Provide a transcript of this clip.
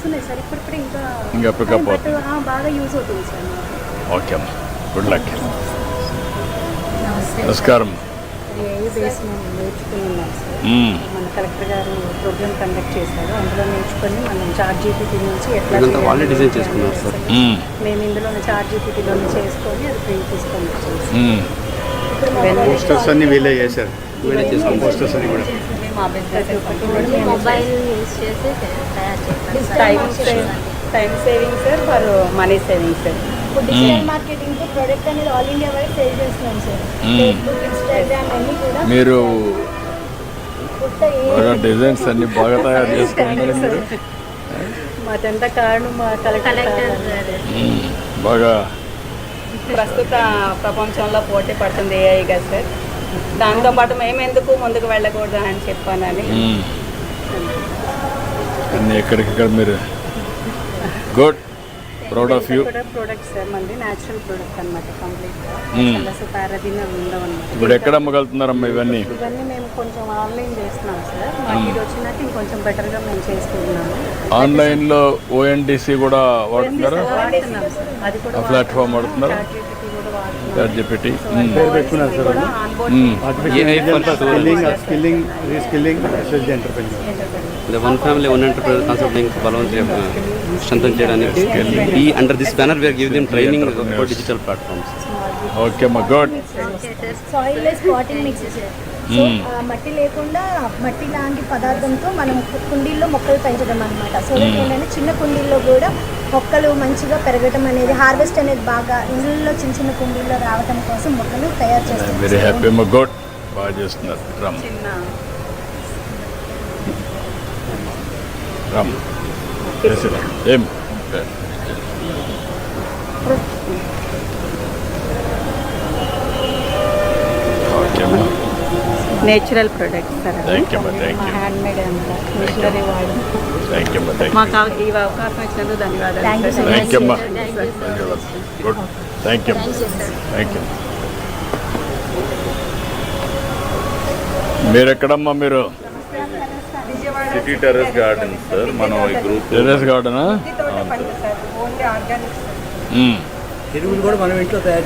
వస్తున్నాయి సార్ ఇప్పుడు ఇంకా ఇంకా అవుతుంది. ఆ, బాగా యూజ్ అవుతుంది సార్. ఓకే అమ్మా గుడ్ లక్ నమస్కారం. మన కలెక్టర్ గారు ప్రోగ్రామ్ కండక్ట్ చేశారు అందులో నేర్చుకొని మనం చార్ట్ జీపీటీ నుంచి ఎట్లా వాళ్ళే డిజైన్ చేసుకున్నారు సార్. మ్మ్. ఇందులో చార్ట్ జీపీటీలో చేసుకొని అది ప్రింట్ తీసుకొని. పోస్టర్స్ అన్ని వీళ్ళే చేశారు పోస్టర్స్ అన్ని కూడా. మొబైల్ యూజ్ చేసి తయారు చేస్తాం time save time saving sir for money saving sir digital మార్కెటింగ్తో product అనేది ఆల్ ఇండియా వైడ్ సేల్ చేస్తున్నాం సార్. ఫేస్బుక్ ఇన్స్టాగ్రామ్ అన్ని కూడా మీరు బాగా డిజైన్స్ అన్ని బాగా తయారు చేసుకుంటారు మీరు మాదంతా కారణం మా కలెక్టర్ మ్మ్. బాగా ప్రస్తుత ప్రపంచంలో పోటీ పడుతుంది ఏఐ కదా సార్ దాంతోపాటు మేము ఎందుకు ముందుకు వెళ్ళకూడదు అని చెప్పానని. ఎక్కడికక్కడ మీరు good. Proud of you product sir మనది న్యాచురల్ ప్రోడక్ట్ అనమాట కంప్లీట్ పారాదిన ఉండవు అనమాట ఇప్పుడు ఎక్కడ అమ్మగలుగుతున్నారమ్మా ఇవన్నీ? ఇవన్నీ మేము కొంచెం ఆన్లైన్ చేస్తున్నాం సార్ మాకు ఇది వచ్చినాక ఇంకొంచెం బెటర్గా మేము చేసుకుంటున్నాము. ఆన్లైన్లో ఓఎన్డిసి కూడా వాడుతున్నారా? అది కూడా ప్లాట్ఫామ్ వాడుతున్నారా? చాట్ చెప్పి పేరు పెట్టుకున్నారు sir skilling skilling reskilling SSG entrepreneur family, one enterprise concept link బలవంతం స్ట్రెంథన్ చేయడానికి ఈ under this banner we're give them training for digital platforms okay అమ్మా good soil less potting mix మట్టి లేకుండా మట్టి లాంటి పదార్థంతో మనం కుండీల్లో మొక్కలు పెంచడం అనమాట సో ఏంటంటే చిన్న కుండీల్లో కూడా మొక్కలు మంచిగా పెరగటం అనేది హార్వెస్ట్ అనేది బాగా ఇళ్ళల్లో చిన్న చిన్న కుండీల్లో రావటం కోసం మొక్కలు తయారు చేస్తాం వెరీ హ్యాపీ అమ్మా గుడ్ బాగా చేస్తున్నారు. రామ్ రామ్. ఏం ఓకే అమ్మా నేచురల్ ప్రొడక్ట్ సార్ అది. Thank you, అమ్మా, thank అంతా. మిషనరీ వాడు మాకు ఈ అవకాశం ఇచ్చినందుకు ధన్యవాదాలు. Thank you thank you thank you మీరు ఎక్కడమ్మా మీరు? సిటీ టెర్రస్ గార్డెన్ సార్ మనం ఈ గ్రూప్ టెర్రస్ గార్డెనా తోట పండు సార్ ఓన్లీ ఆర్గానిక్ మ్మ్. ఎరువులు కూడా మనం ఇంట్లో తయారు